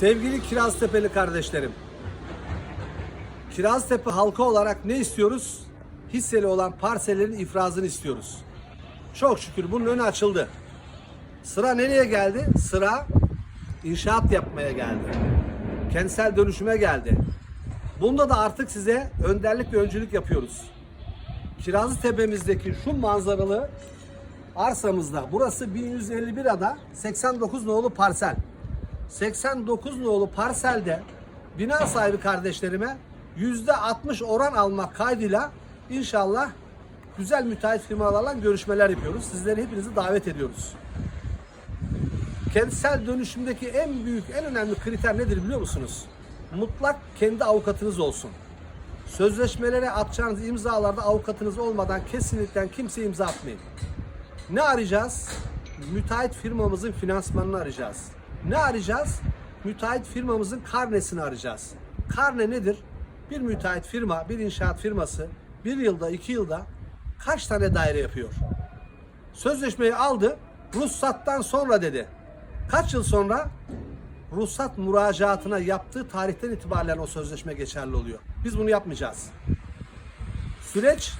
Sevgili Kiraztepe'li kardeşlerim. Kiraztepe halkı olarak ne istiyoruz? Hisseli olan parsellerin ifrazını istiyoruz. Çok şükür bunun önü açıldı. Sıra nereye geldi? Sıra inşaat yapmaya geldi. Kentsel dönüşüme geldi. Bunda da artık size önderlik ve öncülük yapıyoruz. Kirazlı Tepe'mizdeki şu manzaralı arsamızda burası 1151 ada 89 nolu parsel. 89 nolu parselde bina sahibi kardeşlerime %60 oran almak kaydıyla inşallah güzel müteahhit firmalarla görüşmeler yapıyoruz. Sizleri hepinizi davet ediyoruz. Kentsel dönüşümdeki en büyük, en önemli kriter nedir biliyor musunuz? Mutlak kendi avukatınız olsun. Sözleşmelere atacağınız imzalarda avukatınız olmadan kesinlikle kimse imza atmayın. Ne arayacağız? Müteahhit firmamızın finansmanını arayacağız. Ne arayacağız? Müteahhit firmamızın karnesini arayacağız. Karne nedir? Bir müteahhit firma, bir inşaat firması bir yılda, iki yılda kaç tane daire yapıyor? Sözleşmeyi aldı, ruhsattan sonra dedi. Kaç yıl sonra? Ruhsat müracaatına yaptığı tarihten itibaren o sözleşme geçerli oluyor. Biz bunu yapmayacağız. Süreç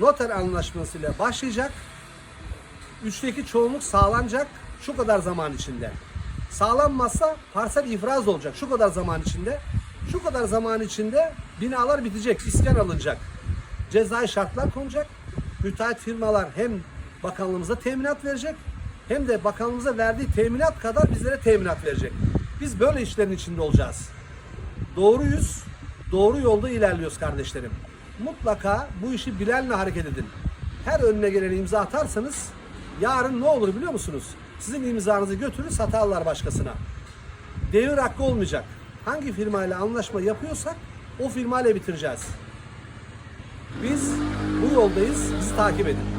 noter anlaşmasıyla başlayacak. Üçteki çoğunluk sağlanacak şu kadar zaman içinde. Sağlanmazsa parsel ifraz olacak şu kadar zaman içinde. Şu kadar zaman içinde binalar bitecek, iskan alınacak. Cezai şartlar konacak. Müteahhit firmalar hem bakanlığımıza teminat verecek hem de bakanlığımıza verdiği teminat kadar bizlere teminat verecek. Biz böyle işlerin içinde olacağız. Doğruyuz, doğru yolda ilerliyoruz kardeşlerim. Mutlaka bu işi bilenle hareket edin. Her önüne gelen imza atarsanız yarın ne olur biliyor musunuz? Sizin imzanızı götürür satarlar başkasına. Devir hakkı olmayacak. Hangi firmayla anlaşma yapıyorsak o firmayla bitireceğiz. Biz bu yoldayız. Bizi takip edin.